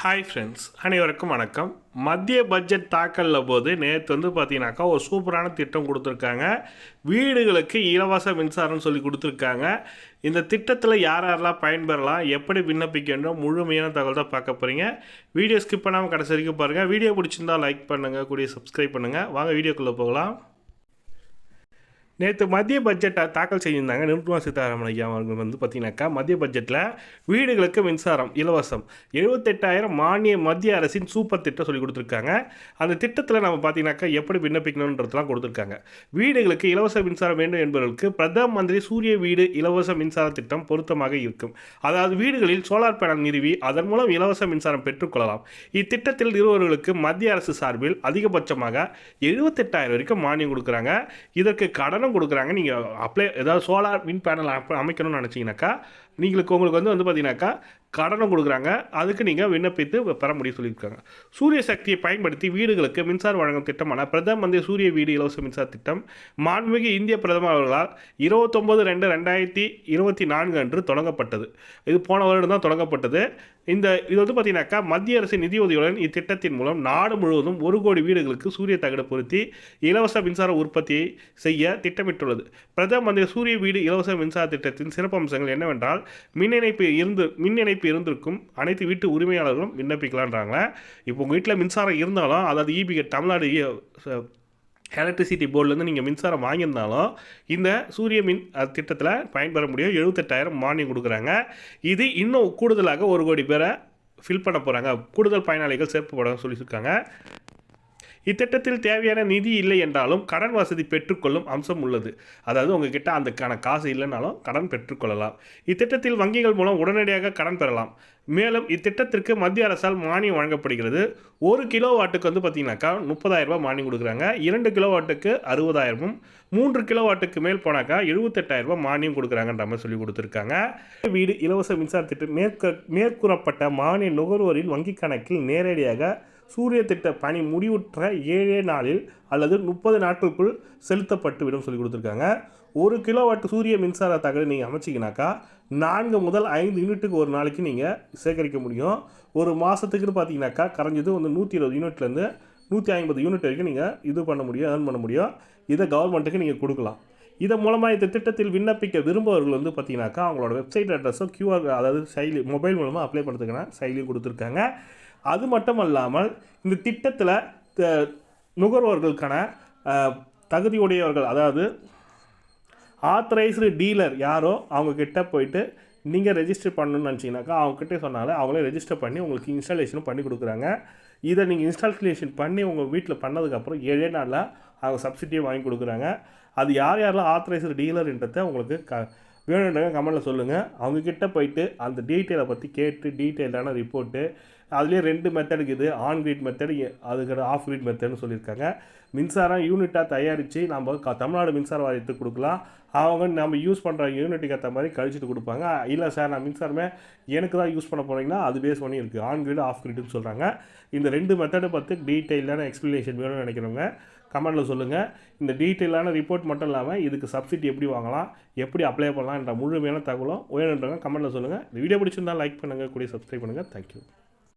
Hi friends அனைவருக்கும் வணக்கம். மத்திய பட்ஜெட் தாக்கலில் போது நேற்று வந்து பார்த்தீங்கன்னாக்கா ஒரு சூப்பரான திட்டம் கொடுத்துருக்காங்க. வீடுகளுக்கு இலவச மின்சாரம்னு சொல்லி கொடுத்துருக்காங்க. இந்த திட்டத்தில் யார் யாரெல்லாம் பயன்பெறலாம் எப்படி விண்ணப்பிக்க வேண்டும் முழுமையான தகவல் தான் பார்க்க போகிறீங்க வீடியோ ஸ்கிப் பண்ணாமல் கடைசி வரைக்கும் பாருங்கள் வீடியோ பிடிச்சிருந்தா லைக் பண்ணுங்கள் கூடிய சப்ஸ்கிரைப் பண்ணுங்கள் வாங்க வீடியோக்குள்ளே போகலாம். நேற்று மத்திய பட்ஜெட்டை தாக்கல் செய்திருந்தாங்க. நிர்மலா சீதாராமன் ஐயா அவர்கள் வந்து பார்த்தீங்கன்னாக்கா மத்திய பட்ஜெட்டில் வீடுகளுக்கு மின்சாரம் இலவசம். எழுபத்தெட்டாயிரம் மானிய மத்திய அரசின் சூப்பர் திட்டம் சொல்லி கொடுத்துருக்காங்க. அந்த திட்டத்தில் நம்ம பார்த்தீங்கன்னாக்கா எப்படி விண்ணப்பிக்கணுன்றதுலாம் கொடுத்துருக்காங்க. வீடுகளுக்கு இலவச மின்சாரம் வேண்டும் என்பவர்களுக்கு பிரதம மந்திரி சூரிய வீடு இலவச மின்சார திட்டம் பொருத்தமாக இருக்கும். அதாவது வீடுகளில் சோலார் பேனல் நிறுவி அதன் மூலம் இலவச மின்சாரம் பெற்றுக்கொள்ளலாம் இத்திட்டத்தில் நிறுவனர்களுக்கு மத்திய அரசு சார்பில் அதிகபட்சமாக எழுபத்தெட்டாயிரம் வரைக்கும் மானியம் கொடுக்குறாங்க. இதற்கு கடனும் கொடுக்குறாங்க. நீங்கள் அப்ளை ஏதாவது சோலார் மின் பேனல் அமைக்கணும்னு நினச்சிங்கனாக்கா நீங்களுக்கு உங்களுக்கு வந்து வந்து பார்த்தீங்கன்னாக்கா கடனும் கொடுக்குறாங்க. அதுக்கு நீங்கள் விண்ணப்பித்து பெற முடியும் சொல்லியிருக்காங்க. சூரிய சக்தியை பயன்படுத்தி வீடுகளுக்கு மின்சாரம் வழங்கும் திட்டமான பிரதம மந்திரி சூரிய வீடு இலவச மின்சார திட்டம் மாண்புமிகு இந்திய பிரதமர் அவர்களால் இருபத்தொம்பது ரெண்டு ரெண்டாயிரத்தி இருபத்தி நான்கு அன்று தொடங்கப்பட்டது. இது போன வருடம் தான் தொடங்கப்பட்டது. இந்த இது வந்து பார்த்தீங்கன்னாக்கா மத்திய அரசின் நிதியுதவியுடன் இத்திட்டத்தின் மூலம் நாடு முழுவதும் ஒரு கோடி வீடுகளுக்கு சூரிய தகடு பொருத்தி இலவச மின்சார உற்பத்தியை செய்ய திட்டமிட்டுள்ளது. பிரதம மந்திரி சூரிய வீடு இலவச மின்சார திட்டத்தின் சிறப்பம்சங்கள் என்னவென்றால் மின் இணைப்பு இருந்து மின் இணைப்பு இருந்திருக்கும் அனைத்து வீட்டு உரிமையாளர்களும் விண்ணப்பிக்கலான்றாங்க இப்போ உங்கள் வீட்டில் மின்சாரம் இருந்தாலும் அதாவது இபி தமிழ்நாடு எலக்ட்ரிசிட்டி போர்ட்லேருந்து நீங்கள் மின்சாரம் வாங்கியிருந்தாலும் இந்த சூரிய மின் திட்டத்தில் பயன்பெற முடியும். எழுபத்தெட்டாயிரம் மானியம் கொடுக்குறாங்க. இது இன்னும் கூடுதலாக ஒரு கோடி பேரை ஃபில் பண்ண போகிறாங்க கூடுதல் பயனாளிகள் சேர்க்கப்பட சொல்லியிருக்காங்க. இத்திட்டத்தில் தேவையான நிதி இல்லை என்றாலும் கடன் வசதி பெற்றுக்கொள்ளும் அம்சம் உள்ளது. அதாவது உங்ககிட்ட அதுக்கான காசு இல்லைனாலும் கடன் பெற்றுக்கொள்ளலாம். இத்திட்டத்தில் வங்கிகள் மூலம் உடனடியாக கடன் பெறலாம். மேலும் இத்திட்டத்திற்கு மத்திய அரசால் மானியம் வழங்கப்படுகிறது. ஒரு கிலோ வாட்டுக்கு வந்து பார்த்தீங்கன்னாக்கா முப்பதாயிரம் ரூபாய் மானியம் கொடுக்குறாங்க. இரண்டு கிலோ வாட்டுக்கு அறுபதாயிரமும் மூன்று கிலோ வாட்டுக்கு மேல் போனாக்கா எழுபத்தெட்டாயிரம் ரூபாய் மானியம் கொடுக்குறாங்கன்ற மாதிரி சொல்லி கொடுத்துருக்காங்க. வீடு இலவச மின்சார திட்டம் மேற்க மேற்கூறப்பட்ட மானிய நுகர்வோரின் வங்கிக் கணக்கில் நேரடியாக சூரிய திட்ட பணி முடிவுற்ற ஏழே நாளில் அல்லது முப்பது நாட்களுக்குள் செலுத்தப்பட்டுவிடும் சொல்லி கொடுத்துருக்காங்க. ஒரு கிலோவாட் சூரிய மின்சார தகவல் நீங்கள் அமைச்சிங்கனாக்கா நான்கு முதல் ஐந்து யூனிட்டுக்கு ஒரு நாளைக்கு நீங்கள் சேகரிக்க முடியும். ஒரு மாதத்துக்குன்னு பார்த்தீங்கன்னாக்கா கரைஞ்சது வந்து நூற்றி இருபது யூனிட்லேருந்து நூற்றி ஐம்பது யூனிட் வரைக்கும் நீங்கள் இது பண்ண முடியும் ஏர்ன் பண்ண முடியும். இதை கவர்மெண்ட்டுக்கு நீங்கள் கொடுக்கலாம். இதன் மூலமாக இந்த திட்டத்தில் விண்ணப்பிக்க விரும்புவர்கள் வந்து பார்த்தீங்கன்னாக்கா அவங்களோட வெப்சைட் அட்ரஸும் கியூஆர் அதாவது செயலி மொபைல் மூலமாக அப்ளை பண்ணுறதுக்கான செயலியும் கொடுத்துருக்காங்க. அது மட்டும் இல்லாமல் இந்த திட்டத்தில் நுகர்வோர்களுக்கான தகுதியுடையவர்கள் அதாவது ஆத்தரைஸ்டு டீலர் யாரோ அவங்கக்கிட்ட போயிட்டு நீங்கள் ரெஜிஸ்டர் பண்ணணும்னு நினச்சிங்கனாக்கா அவங்ககிட்ட சொன்னாலும் அவங்களே ரெஜிஸ்டர் பண்ணி உங்களுக்கு இன்ஸ்டாலேஷனும் பண்ணி கொடுக்குறாங்க. இதை நீங்கள் இன்ஸ்டாலேஷன் பண்ணி உங்கள் வீட்டில் பண்ணதுக்கப்புறம் ஏழே நாளில் அவங்க சப்சிடியும் வாங்கி கொடுக்குறாங்க. அது யார் யாரெல்லாம் ஆத்தரைஸ்டு டீலர்ன்றதை உங்களுக்கு க வேணுன்றங்க கமெண்டில் சொல்லுங்கள் அவங்கக்கிட்ட போயிட்டு அந்த டீட்டெயிலை பற்றி கேட்டு டீட்டெயிலான ரிப்போர்ட்டு அதுலேயே ரெண்டு மெத்தட் இருக்குது. ஆன் கிரீட் மெத்தட் அதுக்கு ஆஃப் கிரீட் மெத்தட்னு சொல்லியிருக்காங்க. மின்சாரம் யூனிட்டாக தயாரித்து நம்ம க தமிழ்நாடு மின்சார வாரியத்துக்கு கொடுக்கலாம். அவங்க நம்ம யூஸ் பண்ணுற யூனிட்டுக்கு ஏற்ற மாதிரி கழிச்சிட்டு கொடுப்பாங்க. இல்லை சார் நான் மின்சாரமே எனக்கு தான் யூஸ் பண்ண போகிறீங்கன்னா அது பேஸ் பண்ணி இருக்குது ஆன் கிரீடு ஆஃப் கிரீடுன்னு சொல்கிறாங்க இந்த ரெண்டு மெத்தடை பற்றி டீட்டெயிலான எக்ஸ்ப்ளனேஷன் வேணும்னு நினைக்கிறவங்க கமெண்ட்டில் சொல்லுங்கள் இந்த டீட்டெயிலான ரிப்போர்ட் மட்டும் இல்லாமல் இதுக்கு சப்சிடி எப்படி வாங்கலாம் எப்படி அப்ளை பண்ணலாம்ன்ற முழுமையான தகவலும் வேணுன்றவங்க கமெண்ட்டில் சொல்லுங்கள் இந்த வீடியோ பிடிச்சிருந்தால் லைக் பண்ணுங்கள் கூடிய சப்ஸ்கிரைப் பண்ணுங்கள் தேங்க்யூ